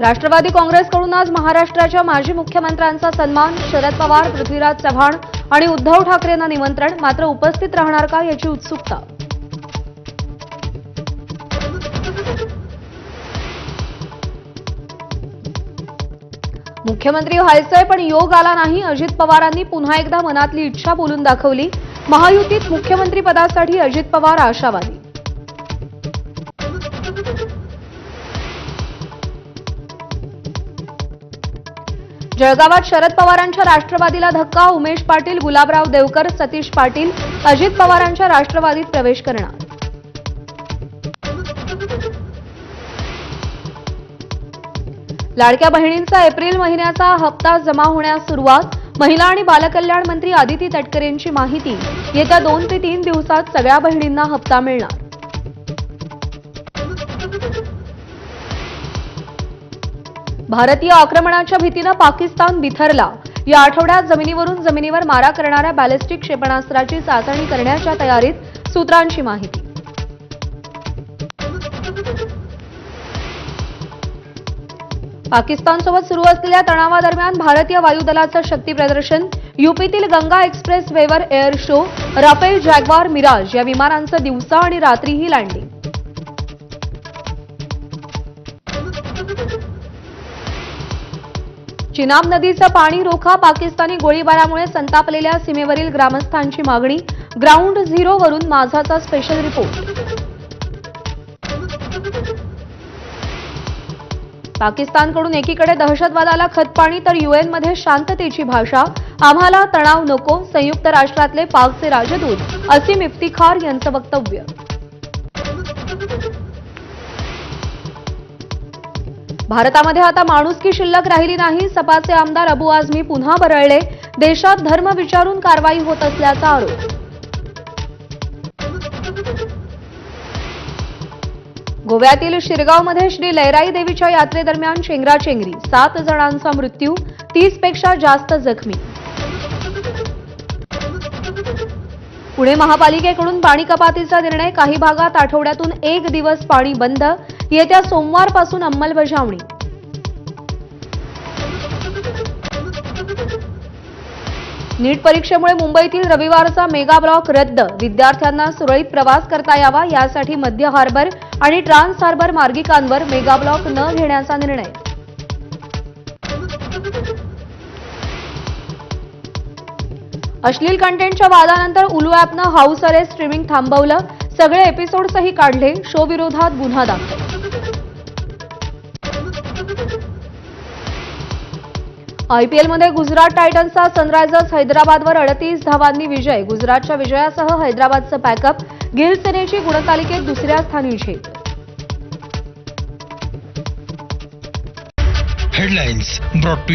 राष्ट्रवादी काँग्रेसकडून आज महाराष्ट्राच्या माजी मुख्यमंत्र्यांचा सन्मान शरद पवार पृथ्वीराज चव्हाण आणि उद्धव ठाकरेंना निमंत्रण मात्र उपस्थित राहणार का याची उत्सुकता? मुख्यमंत्री व्हायचंय पण योग आला नाही. अजित पवारांनी पुन्हा एकदा मनातली इच्छा बोलून दाखवली. महायुतीत मुख्यमंत्री पदासाठी अजित पवार आशावादी जळगावात शरद पवारांच्या राष्ट्रवादीला धक्का उमेश पाटील गुलाबराव देवकर सतीश पाटील अजित पवारांच्या राष्ट्रवादीत प्रवेश करणार. लाडक्या बहिणींचा एप्रिल महिन्याचा हप्ता जमा होण्यास सुरुवात महिला आणि बालकल्याण मंत्री आदिती तटकरेंची माहिती. येत्या दोन ते तीन दिवसात सगळ्या बहिणींना हप्ता मिळणार. भारतीय आक्रमणाच्या भीतीनं पाकिस्तान बिथरला. या आठवड्यात जमिनीवरून जमिनीवर मारा करणाऱ्या बॅलिस्टिक क्षेपणास्त्राची चाचणी करण्याच्या तयारीत सूत्रांची माहिती. पाकिस्तानसोबत सुरू असलेल्या तणावादरम्यान भारतीय वायुदलाचं शक्तीप्रदर्शन युपीतील गंगा एक्सप्रेस वेवर air show Rafale Jaguar Mirage या विमानांचं दिवसा आणि रात्रीही लँडिंग. चिनाब नदीचं पाणी रोखा पाकिस्तानी गोळीबारामुळे संतापलेल्या सीमेवरील ग्रामस्थांची मागणी. ग्राउंड झिरोवरून माझाचा स्पेशल रिपोर्ट. पाकिस्तानकडून एकीकडे दहशतवादाला खतपाणी तर युएनमध्ये शांततेची भाषा. आम्हाला तणाव नको संयुक्त राष्ट्रातले पाकचे राजदूत. असीम इफ्तिखार यांचं वक्तव्य. भारतामध्ये आता माणुसकी शिल्लक राहिली नाही सपाचे आमदार अबू आझमी पुन्हा बरळले देशात धर्म विचारून कारवाई होत असल्याचा आरोप. गोव्यातील शिरगावमध्ये श्री लैराई देवीच्या यात्रेदरम्यान चेंगराचेंगरी सात जणांचा मृत्यू तीसपेक्षा जास्त जखमी. पुणे महापालिकेकडून पाणी कपातीचा निर्णय काही भागात आठवड्यातून एक दिवस पाणी बंद येत्या सोमवारपासून अंमलबजावणी. नीट परीक्षेमुळे मुंबईतील रविवारचा मेगा ब्लॉक रद्द. विद्यार्थ्यांना सुरळीत प्रवास करता यावा यासाठी मध्य हार्बर आणि ट्रान्स हार्बर मार्गिकांवर मेगा ब्लॉक न घेण्याचा निर्णय. अश्लील कंटेंटच्या वादानंतर उलू ॲपनं हाऊस अरेस्ट स्ट्रीमिंग थांबवलं. सगळे एपिसोड्सही काढले. शोविरोधात गुन्हा दाखल. आयपीएलमध्ये गुजरात टायटन्सचा सनरायझर्स हैदराबादवर अडतीस धावांनी विजय. गुजरातच्या विजयासह हैदराबादचं पॅकअप गिल सेनेची गुणतालिकेत दुसऱ्या स्थानी झेप हेडलाईन्स brought टू